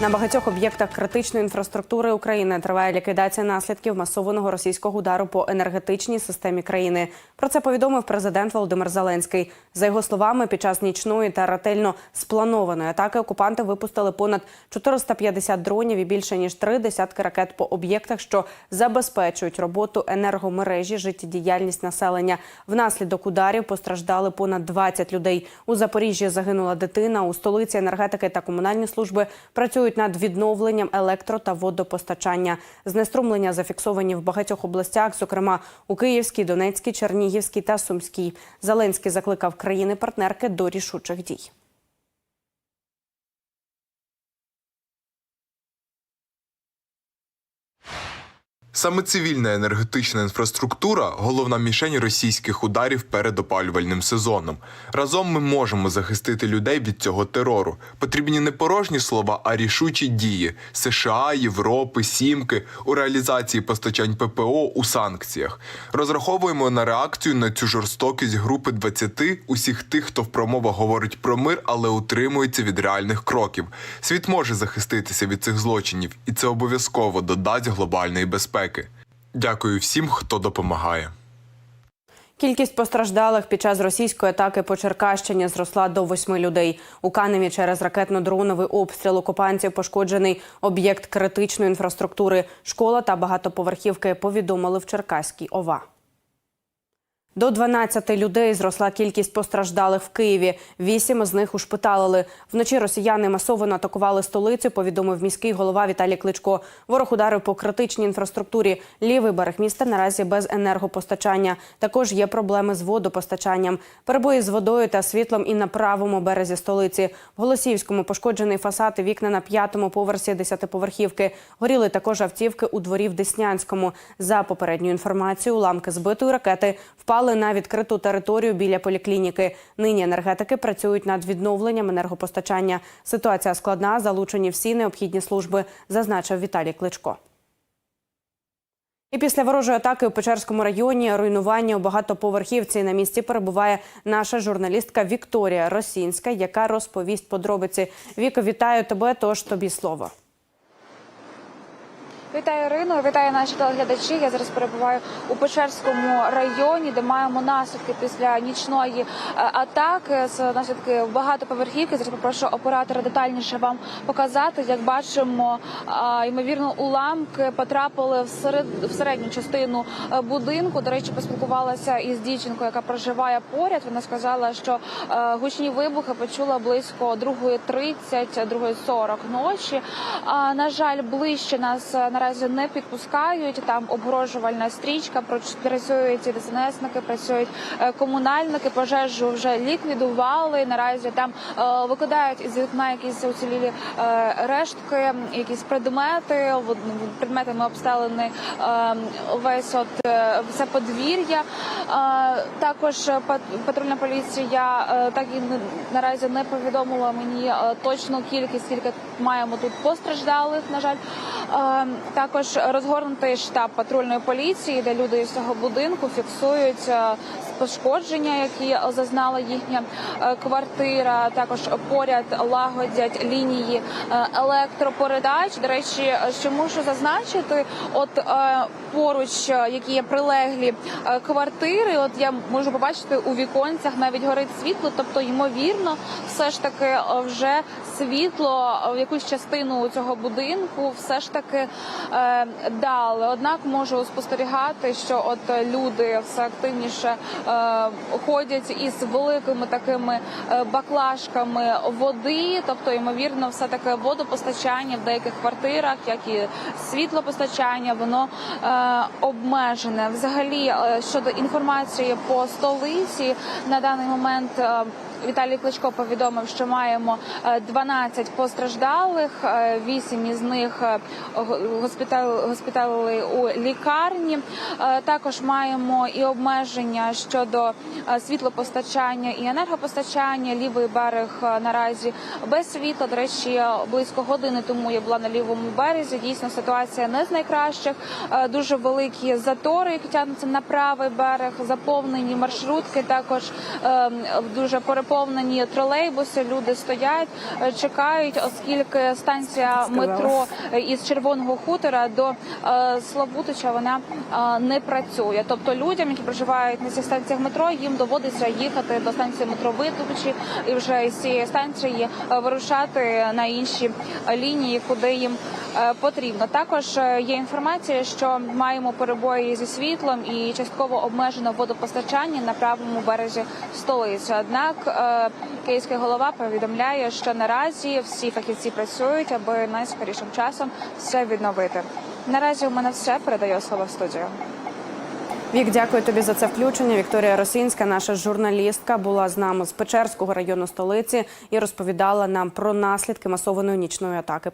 На багатьох об'єктах критичної інфраструктури України триває ліквідація наслідків масованого російського удару по енергетичній системі країни. Про це повідомив президент Володимир Зеленський. За його словами, під час нічної та ретельно спланованої атаки окупанти випустили понад 450 дронів і більше ніж три десятки ракет по об'єктах, що забезпечують роботу енергомережі, життєдіяльність населення. Внаслідок ударів постраждали понад 20 людей. У Запоріжжі загинула дитина. У столиці енергетики та комунальні служби працюють над відновленням електро та водопостачання. Знеструмлення зафіксовані в багатьох областях, зокрема у Київській, Донецькій, Чернігівській та Сумській. Зеленський закликав країни-партнерки до рішучих дій. Саме цивільна енергетична інфраструктура головна мішень російських ударів перед опалювальним сезоном. Разом ми можемо захистити людей від цього терору. Потрібні не порожні слова, а рішучі дії США, Європи, Сімки у реалізації постачань ППО у санкціях. Розраховуємо на реакцію на цю жорстокість групи 20 усіх тих, хто в промовах говорить про мир, але утримується від реальних кроків. Світ може захиститися від цих злочинів, і це обов'язково додасть глобальної безпеки. Дякую всім, хто допомагає. Кількість постраждалих під час російської атаки по Черкащині зросла до восьми людей. У Каневі через ракетно-дроновий обстріл окупантів пошкоджений об'єкт критичної інфраструктури. Школа та багатоповерхівки повідомили в Черкаській ОВА. До 12 людей зросла кількість постраждалих в Києві. Вісім з них ушпиталили. Вночі росіяни масово атакували столицю. Повідомив міський голова Віталій Кличко. Ворог ударив по критичній інфраструктурі. Лівий берег міста наразі без енергопостачання. Також є проблеми з водопостачанням. Перебої з водою та світлом і на правому березі столиці. В Голосіївському пошкоджений фасад і вікна на п'ятому поверсі десятиповерхівки. Горіли також автівки у дворі в Деснянському. За попередньою інформацією, уламки збитої ракети впали на відкриту територію біля поліклініки. Нині енергетики працюють над відновленням енергопостачання. Ситуація складна, залучені всі необхідні служби, зазначив Віталій Кличко. І після ворожої атаки у Печерському районі руйнування у багатоповерхівці на місці перебуває наша журналістка Вікторія Росінська, яка розповість подробиці. Віко, вітаю тебе. Тож тобі слово. Вітаю Ірино, вітаю наші телеглядачі. Я зараз перебуваю у Печерському районі, де маємо наслідки після нічної е, атаки. З наслідки багатоповерхівки. Зараз попрошу оператора детальніше вам показати. Як бачимо, ймовірно, уламки потрапили в серед в середню частину е, будинку. До речі, поспілкувалася із дівчинкою, яка проживає поряд. Вона сказала, що е, гучні вибухи почула близько 2.30, 2.40 ночі. На жаль, ближче нас е, наразі не підпускають. Там обгрожувальна стрічка. працюють і ДСНСники, працюють е, комунальники. Пожежу вже ліквідували. Наразі там е, викидають із вікна якісь уцілілі е, рештки, якісь предмети. Предметами обстелений е, весь от все подвір'я. Також патрульна поліція так і наразі не повідомила мені точну кількість, скільки маємо тут постраждалих. На жаль, також розгорнутий штаб патрульної поліції, де люди з цього будинку фіксують е, пошкодження, які зазнала їхня е, квартира. Також поряд лагодять лінії е, електропередач. До речі, що мушу зазначити, от е, поруч, які є прилеглі квартири, от я можу побачити у віконцях навіть горить світло, тобто ймовірно, все ж таки вже світло в якусь частину цього будинку все ж таки дали. Однак можу спостерігати, що от люди все активніше ходять із великими такими е, баклажками води, тобто ймовірно, все таки водопостачання в деяких квартирах, як і світлопостачання, воно е, обмежене. Взагалі, е, щодо інформації по столиці на даний момент. Е, Віталій Кличко повідомив, що маємо е, 12 постраждалих, 8 із них е, го- госпітал- госпіталили у лікарні. Е, Також маємо і обмеження щодо е, світлопостачання і енергопостачання. Лівий берег е, наразі без світла. До речі, е, близько години тому я була на лівому березі. Дійсно, ситуація не з найкращих. Е, Дуже великі затори, які тягнуться на правий берег, заповнені маршрутки. Також е, дуже переповнені переповнені тролейбуси. Люди стоять, е, чекають, оскільки станція метро е, із Червоного хутора до е, Славутича вона не працює. Тобто людям, які проживають на цих станціях метро, їм доводиться їхати до станції метро Витовичі і вже з цієї станції вирушати на інші лінії, куди їм потрібно. Також є інформація, що маємо перебої зі світлом і частково обмежено водопостачання на правому березі столиці. Однак е, київський голова повідомляє, що наразі всі фахівці працюють, аби найскорішим часом все відновити. Наразі у мене все передаю слово в студію. Вік, дякую тобі за це включення. Вікторія Росинська, наша журналістка, була з нами з Печерського району столиці і розповідала нам про наслідки масованої нічної атаки.